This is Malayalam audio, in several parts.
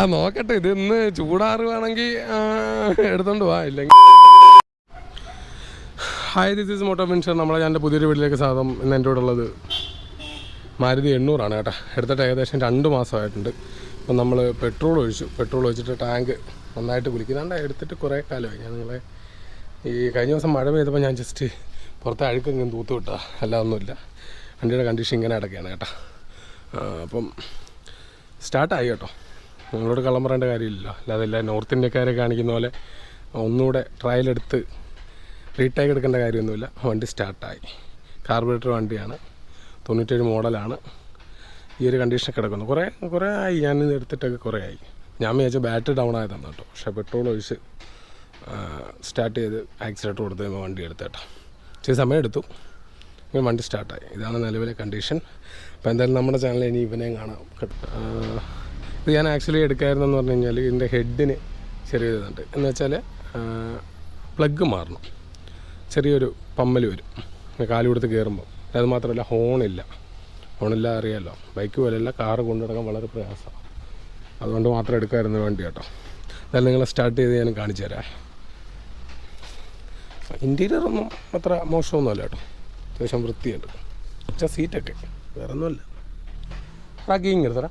ആ നോക്കട്ടെ ഇത് ഇന്ന് ചൂടാറുവാണെങ്കിൽ എടുത്തോണ്ട് പോവാ ഇല്ലെങ്കിൽ. ഹായ് ദിസ് ഇസ് മോട്ടോ മിൻഷർ നമ്മളെ ഞാൻ എന്റെ പുതിയൊരു വീട്ടിലേക്ക് സാധനം ഇന്ന് എന്റെ കൂടെ ഉള്ളത് മാരുതി എണ്ണൂറാണ് കേട്ടോ. എടുത്തിട്ട് ഏകദേശം രണ്ട് മാസമായിട്ടുണ്ട്. അപ്പം നമ്മൾ പെട്രോൾ ഒഴിച്ചു. പെട്രോൾ ഒഴിച്ചിട്ട് ടാങ്ക് നന്നായിട്ട് കുളിക്കുന്നുണ്ട് എടുത്തിട്ട് കുറേ കാലമായി. ഞാൻ നിങ്ങളെ ഈ കഴിഞ്ഞ ദിവസം മഴ പെയ്തപ്പോൾ ഞാൻ ജസ്റ്റ് പുറത്തെ അഴുക്ക് ഇങ്ങനെ തൂത്ത് വിട്ടാ അല്ല ഒന്നുമില്ല. വണ്ടിയുടെ കണ്ടീഷൻ ഇങ്ങനെ അടക്കുകയാണ് കേട്ടോ. അപ്പം സ്റ്റാർട്ടായി കേട്ടോ. നിങ്ങളോട് കള്ളം പറയേണ്ട കാര്യമില്ലല്ലോ അല്ലാതെ എല്ലാ നോർത്ത് ഇന്ത്യക്കാരെ കാണിക്കുന്ന പോലെ ഒന്നുകൂടെ ട്രയൽ എടുത്ത് റീടേക്ക് എടുക്കേണ്ട കാര്യമൊന്നുമില്ല. വണ്ടി സ്റ്റാർട്ടായി കാർബറേറ്റർ വണ്ടിയാണ്. തൊണ്ണൂറ്റേഴ് മോഡലാണ്. ഈ ഒരു കണ്ടീഷൻ കിടക്കുന്നു. കുറേ കുറേ ആയി. ഞാൻ എടുത്തിട്ടൊക്കെ കുറേ ആയി. ഞാൻ വിചാരിച്ച ബാറ്ററി ഡൗൺ ആയതാണ് കേട്ടോ. പക്ഷേ പെട്രോൾ ഒഴിച്ച് സ്റ്റാർട്ട് ചെയ്ത് ആക്സിലേറ്റർ കൊടുത്ത് കഴിയുമ്പോൾ വണ്ടി എടുത്തേട്ടോ. ചെറിയ സമയം എടുത്തു ഇങ്ങനെ വണ്ടി സ്റ്റാർട്ടായി ഇതാണ് നിലവിലെ കണ്ടീഷൻ അപ്പോൾ എന്തായാലും നമ്മുടെ ചാനലിൽ ഇനി ഇവനെയും കാണാം. ഇത് ഞാൻ ആക്ച്വലി എടുക്കായിരുന്നെന്ന് പറഞ്ഞു കഴിഞ്ഞാൽ ഇതിന്റെ ഹെഡിന് ചെറിയ ഇതുണ്ട്. എന്ന് വെച്ചാൽ പ്ലഗ് മാറണം. ചെറിയൊരു പമ്മൽ വരും. കാൽ കൊടുത്ത് കയറുമ്പോൾ അത് മാത്രമല്ല ഹോണില്ല ഹോണില്ല അറിയാമല്ലോ ബൈക്ക് പോലെയല്ല കാറ് കൊണ്ടുനടക്കാൻ വളരെ പ്രയാസമാണ് അതുകൊണ്ട് മാത്രം എടുക്കാമായിരുന്നു വേണ്ടി കേട്ടോ. എന്നാലും നിങ്ങളെ സ്റ്റാർട്ട് ചെയ്ത് ഞാൻ കാണിച്ചു തരാം. ഇന്റീരിയറൊന്നും അത്ര മോശമൊന്നുമല്ല കേട്ടോ. അത്യാവശ്യം വൃത്തിയുണ്ട്. പക്ഷേ സീറ്റൊക്കെ വേറെ ഒന്നുമല്ല ട്രാക്കിങ് എടുത്തരാ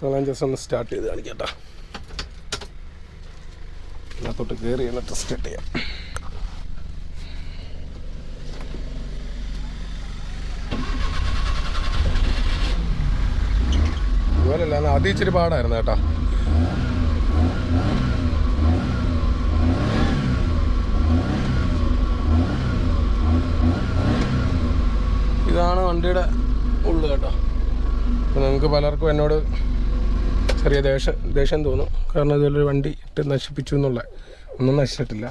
ഞാൻ ജസ്റ്റ് ഒന്ന് സ്റ്റാർട്ട് ചെയ്ത് കാണിക്കട്ടോ. അതിനകത്തോട്ട് കയറി എന്നിട്ട് സ്റ്റാർട്ട് ചെയ്യാം. ഇതുപോലല്ല അന്ന് ആദ്യം ഇച്ചിരി പാടായിരുന്നു കേട്ടോ. ഇതാണ് വണ്ടിയുടെ ഉള്ളു കേട്ടോ. അപ്പോൾ നിങ്ങൾക്ക് പലർക്കും എന്നോട് ചെറിയ ദേഷ്യം ദേഷ്യം തോന്നും. കാരണം ഇതുപോലൊരു വണ്ടി ഇട്ട് നശിപ്പിച്ചു എന്നുള്ള ഒന്നും നശിച്ചിട്ടില്ല.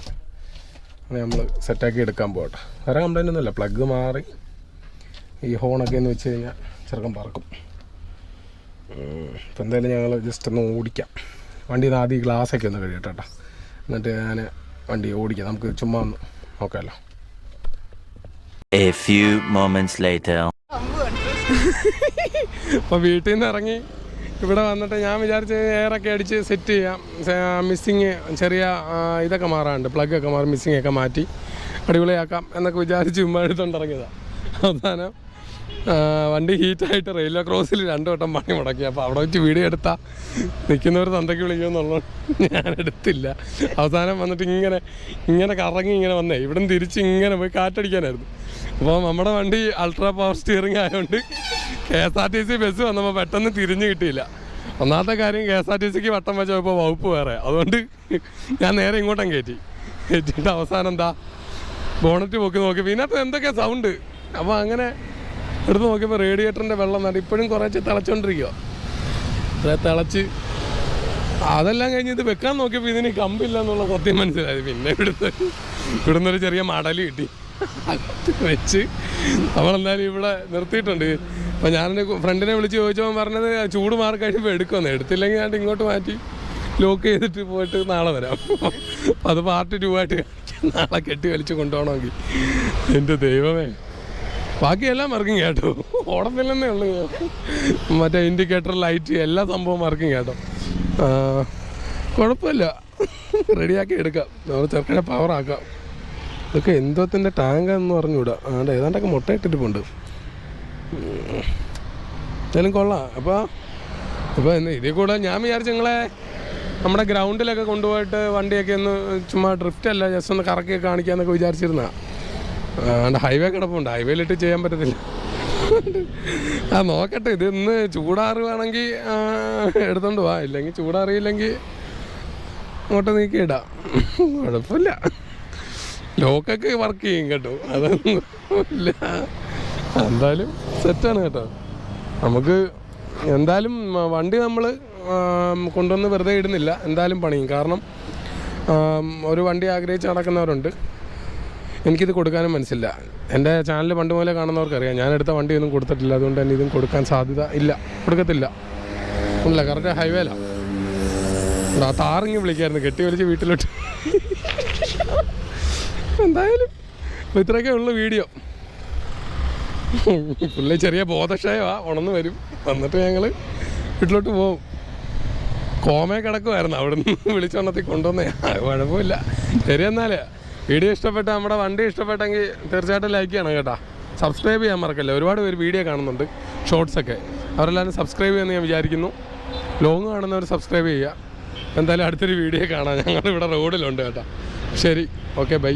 നമ്മൾ സെറ്റാക്കി എടുക്കാൻ പോകട്ടെ. വേറെ കംപ്ലൈന്റ് ഒന്നുമില്ല. പ്ലഗ് മാറി ഈ ഹോണൊക്കെ എന്ന് വെച്ച് കഴിഞ്ഞാൽ ചെറുക്കം പറക്കും. ഇപ്പം എന്തായാലും ഞങ്ങൾ ജസ്റ്റ് ഒന്ന് ഓടിക്കാം. വണ്ടി ഒന്ന് ആദ്യം ഗ്ലാസ്സൊക്കെ ഒന്ന് കഴിയട്ടെ കേട്ടോ. എന്നിട്ട് ഞാൻ വണ്ടി ഓടിക്കാം. നമുക്ക് ചുമ്മാ ഒന്ന് നോക്കാമല്ലോ A few moments later. അപ്പോൾ വീട്ടിൽ നിന്ന് ഇറങ്ങി ഇവിടെ വന്നിട്ട് ഞാൻ വിചാരിച്ച് എയറൊക്കെ അടിച്ച് സെറ്റ് ചെയ്യാം. മിസ്സിങ് ചെറിയ ഇതൊക്കെ മാറാണ്ട് പ്ലഗൊക്കെ മാറി മിസ്സിങ് ഒക്കെ മാറ്റി അടിപൊളിയാക്കാം എന്നൊക്കെ വിചാരിച്ച് ഉമ്മ എടുത്തോണ്ട് ഇറങ്ങിയതാണ് അവസാനം വണ്ടി ഹീറ്റായിട്ട് റെയിൽവേ ക്രോസിൽ രണ്ടു വട്ടം പണി മുടക്കി. അപ്പോൾ അവിടെ വെച്ച് വീഡിയോ എടുത്താൽ നിൽക്കുന്നവർ തന്തയ്ക്ക് വിളിക്കുമെന്നുള്ളത് ഞാൻ എടുത്തില്ല. അവസാനം വന്നിട്ട് ഇങ്ങനെ ഇങ്ങനെ കറങ്ങി ഇങ്ങനെ വന്നേ. ഇവിടെ തിരിച്ച് ഇങ്ങനെ പോയി കാറ്റടിക്കാനായിരുന്നു. അപ്പോൾ നമ്മുടെ വണ്ടി അൾട്രാ പവർ സ്റ്റിയറിംഗ് ആയതുകൊണ്ട് K S R T C bus വന്നപ്പോൾ പെട്ടെന്ന് തിരിഞ്ഞ് കിട്ടിയില്ല. ഒന്നാമത്തെ കാര്യം കെ എസ് ആർ ടി സിക്ക് വട്ടം വെച്ച് പോയപ്പോൾ വകുപ്പ് വേറെ. അതുകൊണ്ട് ഞാൻ നേരെ ഇങ്ങോട്ടും കയറ്റി കയറ്റിയിട്ട് അവസാനം എന്താ ബോണറ്റ് പൊക്കി നോക്കി. ഇതിനകത്ത് എന്തൊക്കെ സൗണ്ട് അപ്പോൾ അങ്ങനെ എടുത്ത് നോക്കിയപ്പോൾ റേഡിയേറ്ററിന്റെ വെള്ളം നട്ട് ഇപ്പോഴും കുറച്ച് തിളച്ചോണ്ടിരിക്കുക തിളച്ച്. അതെല്ലാം കഴിഞ്ഞ് ഇത് വെക്കാൻ നോക്കിയപ്പോൾ ഇതിന് കമ്പില്ല എന്നുള്ള സത്യം മനസ്സിലായത് പിന്നെ ഇവിടുന്ന് ഇവിടുന്ന് ഒരു ചെറിയ മടൽ കിട്ടി. വെച്ച് നമ്മളെന്തായാലും ഇവിടെ നിർത്തിയിട്ടുണ്ട്. അപ്പം ഞാൻ എന്റെ ഫ്രണ്ടിനെ വിളിച്ച് ചോദിച്ചപ്പോൾ പറഞ്ഞത് ചൂട് മാറി കഴിയുമ്പോൾ എടുക്കുമെന്ന്. എടുത്തില്ലെങ്കിൽ ഞാൻ ഇങ്ങോട്ട് മാറ്റി ലോക്ക് ചെയ്തിട്ട് പോയിട്ട് നാളെ വരാം. അത് പാർട്ട് ടു ആയിട്ട്. നാളെ കെട്ടി വലിച്ച് കൊണ്ടുപോകണമെങ്കിൽ. എന്റെ ദൈവമേ. ബാക്കിയെല്ലാം വർക്കിംഗ് കേട്ടോ. ഓടത്തില്ലെന്നേ ഉള്ളൂ. മറ്റേ ഇൻഡിക്കേറ്റർ ലൈറ്റ് എല്ലാ സംഭവം വർക്കിംഗ് കേട്ടോ. കുഴപ്പമില്ല. റെഡിയാക്കി എടുക്കാം. നമ്മൾ ചെറുക്കനെ പവറാക്കാം ഇതൊക്കെ എന്തോത്തിന്റെ ടാങ്കാന്ന് പറഞ്ഞുകൂടാ. അതുകൊണ്ട് ഏതാണ്ടൊക്കെ മുട്ടയിട്ടിട്ടുണ്ട് എന്തായാലും കൊള്ളാം. അപ്പോൾ അപ്പോൾ ഇതിൽ കൂടെ ഞാൻ വിചാരിച്ചു നിങ്ങളെ നമ്മുടെ ഗ്രൗണ്ടിലൊക്കെ കൊണ്ടുപോയിട്ട് വണ്ടിയൊക്കെ ഒന്ന് ചുമ്മാ ഡ്രിഫ്റ്റ് അല്ല ജസ്റ്റ് ഒന്ന് കറക്കി കാണിക്കാന്നൊക്കെ വിചാരിച്ചിരുന്ന. അതുകൊണ്ട് ഹൈവേ കിടപ്പുണ്ട്. ഹൈവേയിലിട്ട് ചെയ്യാൻ പറ്റത്തില്ല. ആ നോക്കട്ടെ. ഇത് ഇന്ന് ചൂടാറുവാണെങ്കിൽ എടുത്തോണ്ട് പോവാ ഇല്ലെങ്കിൽ ചൂടാറിയില്ലെങ്കിൽ അങ്ങോട്ട് നീക്കി ഇടാം. കുഴപ്പമില്ല. ലോക്കൊക്കെ വർക്ക് ചെയ്യും കേട്ടോ. അതൊന്നും ഇല്ല. എന്തായാലും സെറ്റാണ് കേട്ടോ. നമുക്ക് എന്തായാലും വണ്ടി നമ്മൾ കൊണ്ടുവന്ന് വെറുതെ ഇടുന്നില്ല. എന്തായാലും പണിയും. കാരണം ഒരു വണ്ടി ആഗ്രഹിച്ച് നടക്കുന്നവരുണ്ട്. എനിക്കിത് കൊടുക്കാനും മനസ്സില്ല. എന്റെ ചാനൽ പണ്ട് മുതലേ കാണുന്നവർക്കറിയാം. ഞാൻ എടുത്ത വണ്ടിയൊന്നും കൊടുത്തിട്ടില്ല. അതുകൊണ്ട് തന്നെ ഇതും കൊടുക്കാൻ സാധ്യത ഇല്ല. കൊടുക്കത്തില്ല. ഇല്ല കറക്റ്റ് ഹൈവേലാണ് ആ താറിങ്ങി വിളിക്കായിരുന്നു. കെട്ടി വലിച്ച് വീട്ടിലോട്ട്. എന്തായാലും ഇത്രയൊക്കെ ഉള്ളു വീഡിയോ. പുള്ളി ചെറിയ ബോധക്ഷയമാ ഉണന്ന് വരും. വന്നിട്ട് ഞങ്ങൾ വീട്ടിലോട്ട് പോകും കോമേ കിടക്കുമായിരുന്നു അവിടെ നിന്ന് വിളിച്ചോണ്ടത്തി കൊണ്ടുവന്നേ കുഴപ്പമില്ല. ശരി എന്നാലേ വീഡിയോ ഇഷ്ടപ്പെട്ട നമ്മുടെ വണ്ടി ഇഷ്ടപ്പെട്ടെങ്കിൽ തീർച്ചയായിട്ടും ലൈക്ക് ചെയ്യണം കേട്ടോ. സബ്സ്ക്രൈബ് ചെയ്യാൻ മറക്കല്ലേ? ഒരുപാട് പേര് വീഡിയോ കാണുന്നുണ്ട് ഷോർട്സൊക്കെ അവരെല്ലാവരും സബ്സ്ക്രൈബ് ചെയ്യുമെന്ന് ഞാൻ വിചാരിക്കുന്നു. ലോങ് കാണുന്നവർ സബ്സ്ക്രൈബ് ചെയ്യുക. എന്തായാലും അടുത്തൊരു വീഡിയോ കാണാം. ഞങ്ങളിവിടെ റോഡിലുണ്ട് കേട്ടോ. ശരി ഓക്കെ ബൈ